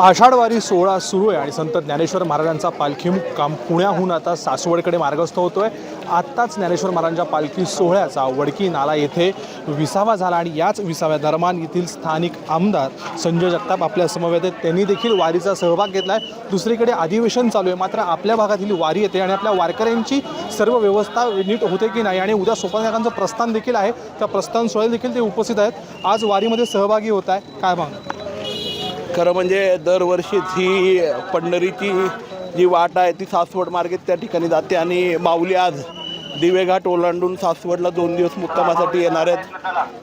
आषाढवारी सोहळा सुरू आहे आणि संत ज्ञानेश्वर महाराजांचा पालखी मुक्काम पुण्याहून आता सासवडकडे मार्गस्थ होतोय. आत्ताच ज्ञानेश्वर महाराजांच्या पालखी सोहळ्याचा वडकी नाला येथे विसावा झाला आणि याच विसाव्या दरम्यान येथील स्थानिक आमदार संजय जगताप आपल्या समवेत आहेत. त्यांनी देखील वारीचा सहभाग घेतला आहे दुसरीकडे अधिवेशन चालू आहे. मात्र आपल्या भागातील वारी येते आणि आपल्या वारकऱ्यांची सर्व व्यवस्था नीट होते की नाही आणि उद्या सोपानाकांचं प्रस्थान देखील आहे. त्या प्रस्थान सोहळ्यात देखील ते उपस्थित आहेत. आज वारीमध्ये सहभागी होत आहे. काय मग खरं म्हणजे दरवर्षीच ही पंढरीची जी वाट आहे ती सासवड मार्गे त्या ठिकाणी जाते आणि माऊली आज दिवेघाट ओलांडून सासवडला दोन दिवस मुक्कामासाठी येणार आहेत.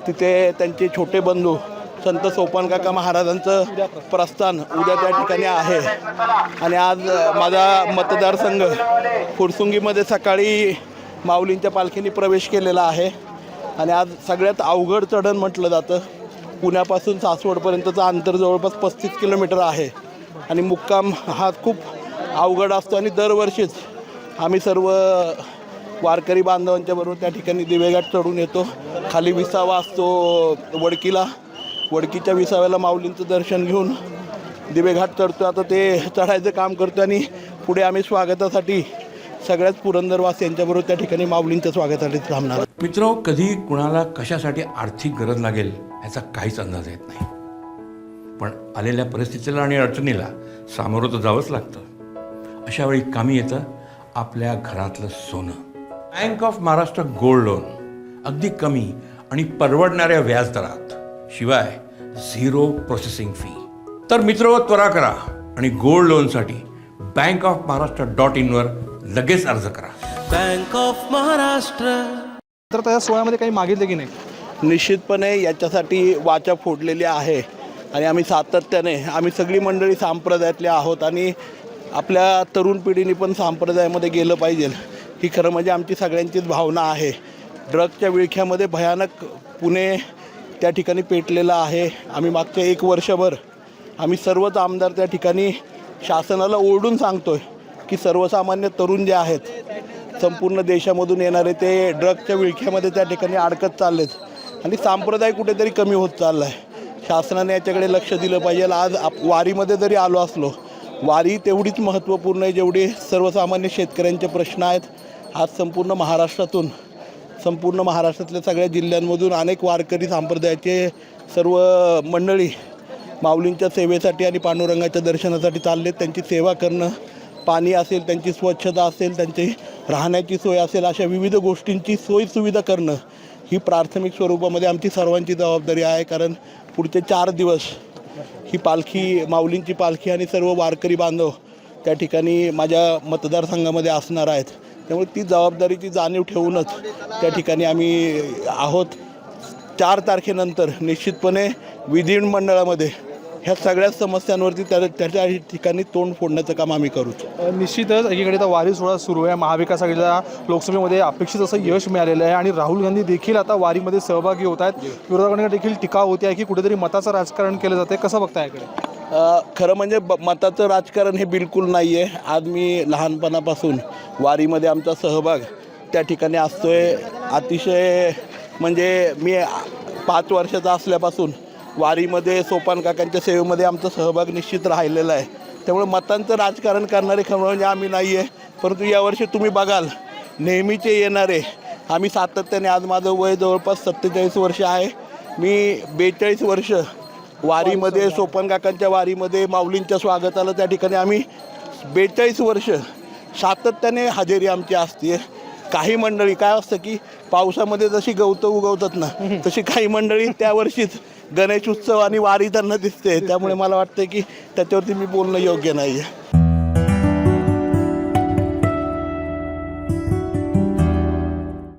तिथे त्यांचे छोटे बंधू संत सोपान काका महाराजांचं प्रस्थान उद्या त्या ठिकाणी आहे. आणि आज माझा मतदारसंघ फुरसुंगीमध्ये सकाळी माऊलींच्या पालखीने प्रवेश केलेला आहे. आणि आज सगळ्यात अवघड चढण म्हटलं जातं. पुण्यापासून सासवडपर्यंतचं अंतर जवळपास पस्तीस किलोमीटर आहे. आणि मुक्काम हा खूप अवघड असतो आणि दरवर्षीच आम्ही सर्व वारकरी बांधवांच्या बरोबर त्या ठिकाणी दिवेघाट चढून येतो. खाली विसावा असतो वडकीला. वडकीच्या विसाव्याला माऊलींचं दर्शन घेऊन दिवेघाट चढतो आता ते चढायचं काम करतो आणि पुढे आम्ही स्वागतासाठी सगळ्याच पुरंदरवास यांच्याबरोबर त्या ठिकाणी माऊलींच्या स्वागतासाठी थांबणार. मित्र कधी कुणाला कशासाठी आर्थिक गरज लागेल याचा काहीच अंदाज येत नाही. पण आलेल्या परिस्थितीला आणि अडचणीला सामोरं तर जावंच लागतं. अशा वेळी कामी येतं आपल्या घरातलं सोनं. Bank of Maharashtra gold loan अगदी कमी आणि परवडणाऱ्या व्याजदरात शिवाय झिरो प्रोसेसिंग फी तर मित्र त्वरा करा आणि गोल्ड लोनसाठी बँक ऑफ महाराष्ट्र डॉट इनवर लगेच अर्ज करा. Bank of Maharashtra. तर त्या सोहळ्यामध्ये काही मागितले की नाही? निश्चितपणे याच्यासाठी वाचा फोडलेली आहे आणि आम्ही सातत्याने आम्ही सगळी मंडळी संप्रदायातली आहोत आणि आपल्या तरुण पिढीने पण संप्रदायामध्ये गेलं पाहिजे. ही खरं म्हणजे आमची सगळ्यांचीच भावना आहे. ड्रगच्या विळख्यामध्ये भयानक पुणे त्या ठिकाणी पेटलेलं आहे. आम्ही मागच्या एक वर्षभर आम्ही सर्वच आमदार त्या ठिकाणी शासनाला ओरडून सांगतो आहे की सर्वसामान्य तरुण जे आहेत संपूर्ण देशामधून येणारे ते ड्रगच्या विळख्यामध्ये त्या ठिकाणी अडकत चाललेत. आणि सांप्रदाय कुठेतरी कमी होत चालला आहे शासनाने याच्याकडे लक्ष दिलं पाहिजे. आज आप वारीमध्ये जरी आलो असलो वारी तेवढीच महत्त्वपूर्ण आहे जेवढी सर्वसामान्य शेतकऱ्यांचे प्रश्न आहेत. आज संपूर्ण महाराष्ट्रातून संपूर्ण महाराष्ट्रातल्या सगळ्या जिल्ह्यांमधून अनेक वारकरी संप्रदायाचे सर्व मंडळी माऊलींच्या सेवेसाठी आणि पांडुरंगाच्या दर्शनासाठी चालले त्यांची सेवा करणं पाणी असेल त्यांची स्वच्छता असेल त्यांची राहण्याची सोय असेल अशा विविध गोष्टींची सोयसुविधा करणं ही प्राथमिक स्वरूपामध्ये आमची सर्वांची जबाबदारी आहे. कारण पुढचे चार दिवस ही पालखी माऊलींची पालखी आणि सर्व वारकरी बांधव त्या ठिकाणी माझ्या मतदारसंघामध्ये असणार आहेत. त्यामुळे ती जबाबदारीची जाणीव ठेवूनच त्या ठिकाणी आम्ही आहोत. चार तारखेनंतर निश्चितपणे विधिमंडळामध्ये ह्या सगळ्या समस्यांवरती त्या त्या त्या ठिकाणी तोंड फोडण्याचं काम आम्ही करूच. अ, निश्चितच एकीकडे तर वारी सोहळा सुरू आहे. महाविकास आघाडीला लोकसभेमध्ये अपेक्षित असं यश मिळालेलं आहे आणि राहुल गांधी देखील आता वारीमध्ये सहभागी होत आहेत. विरोधकांकडे देखील टीका होती आहे की कुठेतरी मताचं राजकारण केलं जाते कसं बघताय याकडे? खरं म्हणजे ब मताचं राजकारण हे बिलकुल नाही आहे आज मी लहानपणापासून वारीमध्ये आमचा सहभाग त्या ठिकाणी असतो आहे अतिशय म्हणजे मी पाच वर्षाचा असल्यापासून वारीमध्ये सोपान काकांच्या सेवेमध्ये आमचा सहभाग निश्चित राहिलेला आहे. त्यामुळे मतांचं राजकारण करणारे खरं म्हणजे आम्ही नाही आहे परंतु यावर्षी तुम्ही बघाल नेहमीचे येणारे आम्ही सातत्याने आज माझं वय जवळपास सत्तेचाळीस वर्ष आहे. मी बेचाळीस वर्ष वारीमध्ये सोपन काकांच्या वारीमध्ये माऊलींच्या स्वागताला त्या ठिकाणी आम्ही बेचाळीस वर्ष सातत्याने हजेरी आमची असते काही मंडळी काय असतं की पावसामध्ये जशी गवतं उगवतात ना तशी काही मंडळी त्या वर्षीच गणेश उत्सव आणि वारी त्यांना दिसते. त्यामुळे मला वाटतं की त्याच्यावरती मी बोलणं योग्य नाही आहे